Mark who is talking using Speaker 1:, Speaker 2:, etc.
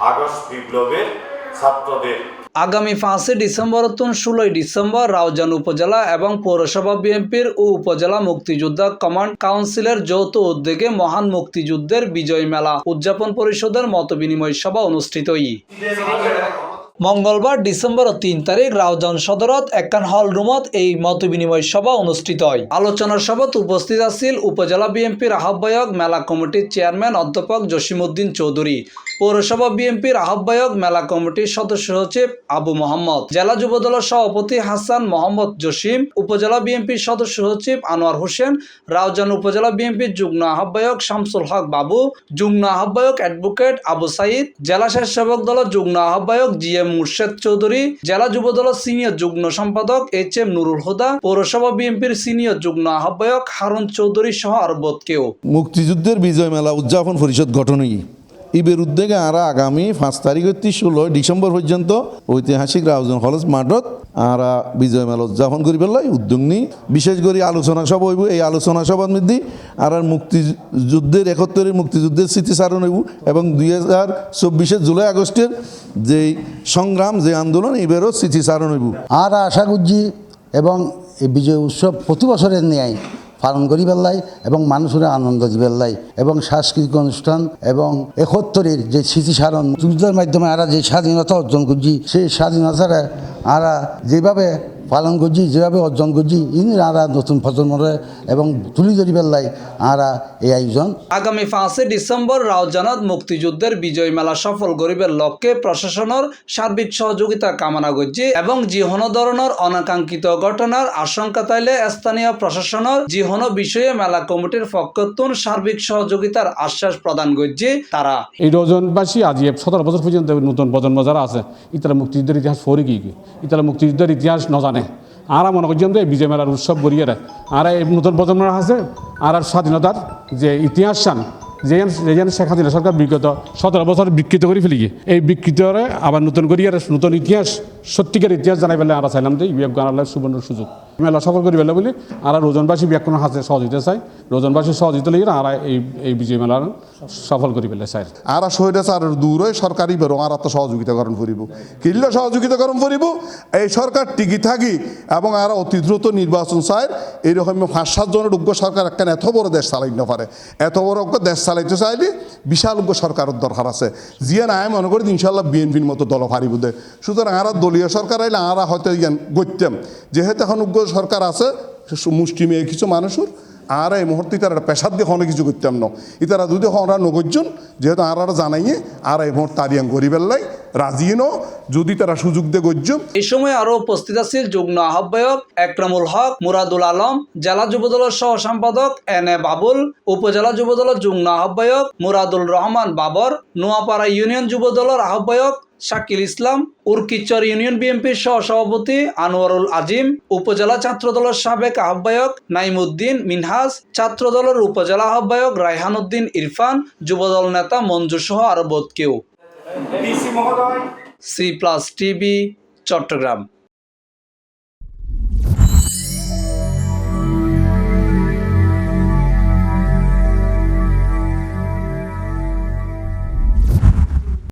Speaker 1: August বিপ্লবের ছাত্রদের।
Speaker 2: আগামী পাঁচই ডিসেম্বর তুন ষোলোই ডিসেম্বর রাউজান উপজেলা এবং পৌরসভা বিএনপির ও উপজেলা মুক্তিযোদ্ধা কমান্ড কাউন্সিলের যৌথ উদ্যোগে মহান মুক্তিযুদ্ধের বিজয় মেলা উদযাপন পরিষদের মতবিনিময় সভা অনুষ্ঠিত ই মঙ্গলবার ডিসেম্বর তিন তারিখ রাউজান সদরত একখান হল রুমত এই মত বিনিময় সভা অনুষ্ঠিত হয়। আলোচনার সভাত উপস্থিত আছিল উপজেলা বিএনপির আহ্বায়ক মেলা কমিটির চেয়ারম্যান অধ্যাপক জসিমউদ্দিন চৌধুরী। পৌরসভা বিএনপির আহ্বায়ক মেলা কমিটির সদস্য সচিব আবু মোহাম্মদ। জেলা যুবদলের সভাপতি হাসান মোহাম্মদ জসিম, উপজেলা বিএনপির সদস্য সচিব আনোয়ার হোসেন, রাউজান উপজেলা বিএনপির যুগ্ম আহ্বায়ক শামসুল হক বাবু, যুগ্ম আহ্বায়ক অ্যাডভোকেট আবু সাইদ, জেলা স্বেচ্ছাসেবক দলের যুগ্ম আহ্বায়ক জি এম মুর্শেদ চৌধুরী, জেলা যুব দলের সিনিয়র যুগ্ম সম্পাদক এইচ এম নুরুল হুদা, পৌরসভা বিএনপির সিনিয়র যুগ্ম আহ্বায়ক হারুন চৌধুরী সহ আর বোধকেও
Speaker 3: মুক্তিযুদ্ধের বিজয় মেলা উদযাপন পরিষদ গঠনই। ইবের উদ্যোগে আরা আগামী পাঁচ তারিখ ষোলো ডিসেম্বর পর্যন্ত ঐতিহাসিক রাউজন হলস মাঠত আরা বিজয় মেলা উদযাপন করি পেলাই উদ্যোগ নিই। বিশেষ করে আলোচনা সভা হইব, এই আলোচনা সভার মধ্যে আর আর মুক্তিযুদ্ধের একত্তরের মুক্তিযুদ্ধের স্মৃতিচারণ হইব এবং দুই হাজার চব্বিশের জুলাই আগস্টের যে সংগ্রাম, যে আন্দোলন এবারও স্মৃতিচারণ হইব।
Speaker 4: আর আশা করছি এবং এই বিজয় উৎসব প্রতি বছরের ন্যায় পালন করি লাই এবং মানুষের আনন্দ দিবেলাই এবং সাংস্কৃতিক অনুষ্ঠান এবং একত্তরের যে স্মৃতিসারণ যুদ্ধের মাধ্যমে আরা যে স্বাধীনতা অর্জন করছি, সেই স্বাধীনতাটা আরা যেভাবে পালন করছি যেভাবে অর্জন করছি ইনি আরা নতুন প্রজন্মরে এবং তুলি ধরি পেলাই আরা এই আয়োজন।
Speaker 2: আগামী পাঁচই ডিসেম্বর রাউজানত মুক্তিযুদ্ধের বিজয় মেলা সফল গরিবের লক্ষ্যে প্রশাসনের সার্বিক সহযোগিতা কামনা করছে এবং যিহন ধরনের অনাকাঙ্ক্ষিত ঘটনার আশঙ্কা তাইলে স্থানীয় প্রশাসনের যিহন বিষয়ে মেলা কমিটির পক্ষতুন সার্বিক সহযোগিতার আশ্বাস প্রদান করছে তারা।
Speaker 5: এই রজনবাসী আজ সতেরো বছর পর্যন্ত নতুন প্রজন্ম যারা আছে ইতারা মুক্তিযুদ্ধের ইতিহাস পড়ে কি ইতারা মুক্তিযুদ্ধের ইতিহাস ন জানে আরা মনে করছেন যে বিজয় মেলার উৎসব গড়িয়ে রায় আর এই নতুন প্রজন্মের আছে, আর আর স্বাধীনতার যে ইতিহাস চান যে যেন শেখ হাসিনা সরকার বিগত সতেরো বছর বিকৃত করে ফেলি এই বিকৃতরে আবার নতুন করিয়ার নতুন ইতিহাস, সত্যিকার ইতিহাস জানাই পেলে আমরা চাইলাম যে ইউএফ গানার সুবর্ণ সুযোগ। মেলা সফল করি পেলে বলি, আর রোজনবাসী ব্যাকুণ হাতে সহযোগিতা চাই। রোজনবাসী সহযোগিতা লিগে আর এই এই বিজয় মেলার সফল করি পেলে চাই।
Speaker 6: আরা স্বৈরাচারের দূরে সরকারি বেরো, আর তো সহযোগিতাকরণ করিব কিল্লে সহযোগিতাকরণ করিব এই সরকার টিকি থাকি এবং আর অতি দ্রুত নির্বাচন চায় এইরকম পাঁচ সাত জনের উগ্র সরকার একখান এত বড় দেশ চালাই না পারে, এত বড় দেশ চালাইতে চাইলে বিশাল উগ্র সরকারের দরকার আছে। যিয়ে নাই মনে করি ইনশাল্লাহ বিএনপির মতো দল হারি দে সুতরাং আর দলীয় সরকার আইলে আরা হয়তো ইয়ান গত্যম যেহেতু এখন উগ্র সরকার আছে মুষ্টিমেয় কিছু মানুষের, আর এই মুহূর্তে তারা পেশার দিয়ে অনেক কিছু করতাম না। ইতারা যদি হনরা নগরজন যেহেতু আর আর জানাইয়ে, আর এই মুহূর্তে তারিয়াং গরিবের রাজিয়ে ন যদি তারা সুযোগ দিয়ে গজ্জম
Speaker 2: এই সময় আরও উপস্থিত আছিল যুগ্ম আহ্বায়ক একরামুল হক, মুরাদুল আলম, জেলা যুবদলের সহ সম্পাদক এন এ বাবুল, উপজেলা যুবদলের যুগ্ম আহ্বায়ক মুরাদুল রহমান বাবর, নোয়াপাড়া ইউনিয়ন যুবদলের আহ্বায়ক শাকিল ইসলাম উরকিচর ইউনিয়ন বিএনপির সহ সভাপতি আনোয়ারুল আজিম, উপজেলা ছাত্রদলের সাবেক আহ্বায়ক নাইমুদ্দিন মিনহাজ, ছাত্রদলের উপজেলা আহ্বায়ক রায়হান উদ্দিন ইরফান, যুবদল নেতা মঞ্জু সহ আরও বোধ কেউ।
Speaker 1: ডিসি মহোদয়।
Speaker 2: C plus TV Chattogram.